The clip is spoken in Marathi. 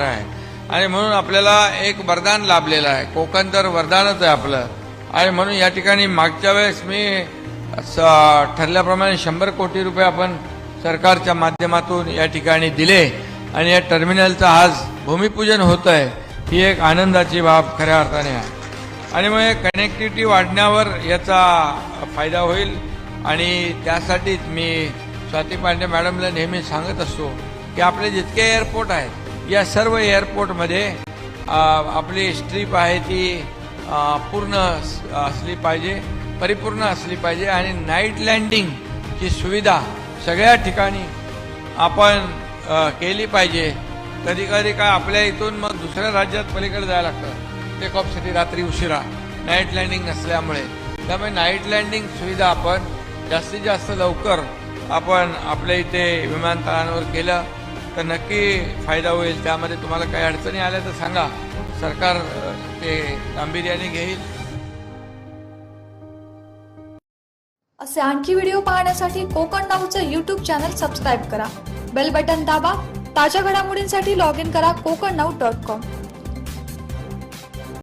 आहे. आणि म्हणून आपल्याला एक वरदान लाभलेलं आहे. कोकण तर वरदानच आहे आपलं. आणि म्हणून या ठिकाणी मागच्या वेळेस मी स- ठरल्याप्रमाणे शंभर कोटी रुपये आपण सरकारच्या माध्यमातून या ठिकाणी दिले. आणि या टर्मिनलचं आज भूमिपूजन होत आहे ही एक आनंदाची बाब खऱ्या अर्थाने आहे. आणि मग कनेक्टिव्हिटी वाढण्यावर याचा फायदा होईल. आणि त्यासाठीच मी स्वाती पांडे मॅडमला नेहमी सांगत असतो की आपले जितके एअरपोर्ट आहेत या सर्व एअरपोर्टमध्ये आपली स्ट्रीप आहे ती पूर्ण अस- असली पाहिजे परिपूर्ण असली पाहिजे आणि नाईट लँडिंगची सुविधा सगळ्या ठिकाणी आपण केली पाहिजे. कधी कधी काय आपल्या इथून मग दुसऱ्या राज्यात पलीकडे जायला लागतं. टेक ऑफसाठी रात्री उशिरा. नाईट लँडिंग नसल्यामुळे. त्यामुळे नाईट लँडिंग सुविधा आपण जास्तीत जास्त लवकर आपण आपल्या इथे विमानतळांवर केलं. तर नक्की फायदा होईल. त्यामध्ये तुम्हाला काही अडचणी आल्या तर सांगा. सरकार ते गांभीर्याने घेईल. असे आणखी व्हिडिओ पाहण्यासाठी कोकण नाऊचं यूट्यूब चॅनल सबस्क्राईब करा. बेल बटन दाबा. ताज्या घडामोडींसाठी लॉग इन करा कोकण नाऊ डॉट कॉम